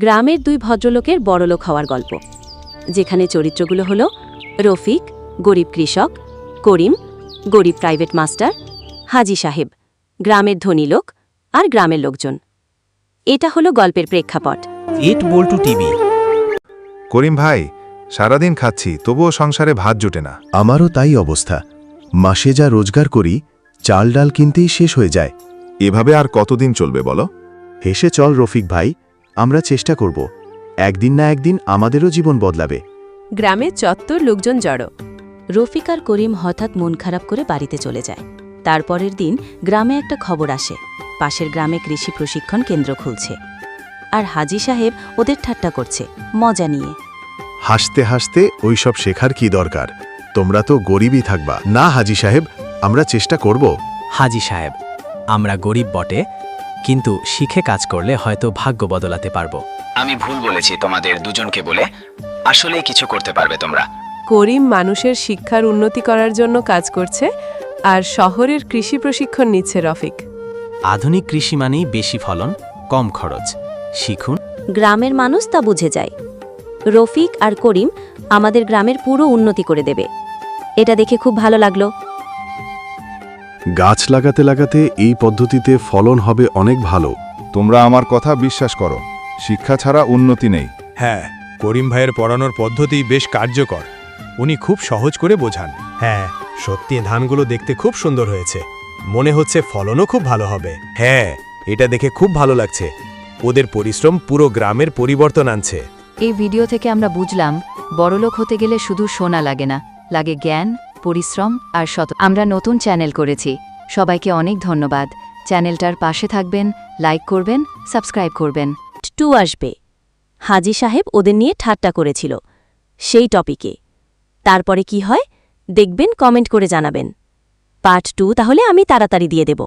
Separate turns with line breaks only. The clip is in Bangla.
গ্রামের দুই ভদ্রলোকের বড়লোক হওয়ার গল্প। যেখানে চরিত্রগুলো হল রফিক গরিব কৃষক করিম গরিব প্রাইভেট মাস্টার হাজি সাহেব গ্রামের ধনী লোক আর গ্রামের লোকজন। এটা হলো গল্পের প্রেক্ষাপট।
ইট বল্টু টিভি।
করিম ভাই সারাদিন খাচ্ছি তবুও সংসারে ভাত জোটে না।
আমারও তাই অবস্থা। মাসে যা রোজগার করি চাল ডাল কিনতেই শেষ হয়ে যায়।
এভাবে আর কতদিন চলবে বলো?
হেসে চল রফিক ভাই আমরা চেষ্টা করব। একদিন না একদিন আমাদেরও জীবন বদলাবে।
গ্রামে চত্বর লোকজন জড়ো।
রফিক আর করিম হঠাৎ মন খারাপ করে বাড়িতে চলে যায়। তারপরের দিন গ্রামে একটা খবর আসে। পাশের গ্রামে কৃষি প্রশিক্ষণ কেন্দ্র খুলছে। আর হাজি সাহেব ওদের ঠাট্টা করছে মজা নিয়ে।
হাসতে হাসতে ওইসব শেখার কি দরকার? তোমরা তো গরিবই থাকবা। না হাজি সাহেব আমরা চেষ্টা করব।
হাজি সাহেব আমরা গরিব বটে কিন্তু শিখে কাজ করলে হয়তো ভাগ্য বদলাতে পারব।
আমি ভুল বলেছি তোমাদের দুজনকে বলে। আসলেই কিছু করতে পারবে তোমরা।
করিম মানুষের শিক্ষার উন্নতি করার জন্য কাজ করছে আর শহরের কৃষি প্রশিক্ষণ নিচ্ছে রফিক।
আধুনিক কৃষি মানেই বেশি ফলন কম খরচ। শিখুন।
গ্রামের মানুষ তা বুঝে যায়। রফিক আর করিম আমাদের গ্রামের পুরো উন্নতি করে দেবে। এটা দেখে খুব ভালো লাগল।
গাছ লাগাতে লাগাতে এই পদ্ধতিতে ফলন হবে অনেক ভালো।
তোমরা আমার কথা বিশ্বাস করো শিক্ষা ছাড়া উন্নতি নেই।
হ্যাঁ করিম ভাইয়ের পড়ানোর পদ্ধতি বেশ কার্যকর। উনি খুব সহজ করে বোঝান। হ্যাঁ সত্যি ধানগুলো দেখতে খুব সুন্দর হয়েছে। মনে হচ্ছে ফলনও খুব ভালো হবে। হ্যাঁ এটা দেখে খুব ভালো লাগছে। ওদের পরিশ্রম পুরো গ্রামের পরিবর্তন আনছে।
এই ভিডিও থেকে আমরা বুঝলাম বড়লোক হতে গেলে শুধু সোনা লাগে না লাগে জ্ঞান পরিশ্রম আর সত আমরা নতুন চ্যানেল করেছি। সবাইকে অনেক ধন্যবাদ। চ্যানেলটার পাশে থাকবেন, লাইক করবেন, সাবস্ক্রাইব করবেন।
টু আসবে। হাজি সাহেব ওদের নিয়ে ঠাট্টা করেছিল সেই টপিকে। তারপরে কি হয়? দেখবেন, কমেন্ট করে জানাবেন। পার্ট টু, তাহলে আমি তাড়াতাড়ি দিয়ে দেব।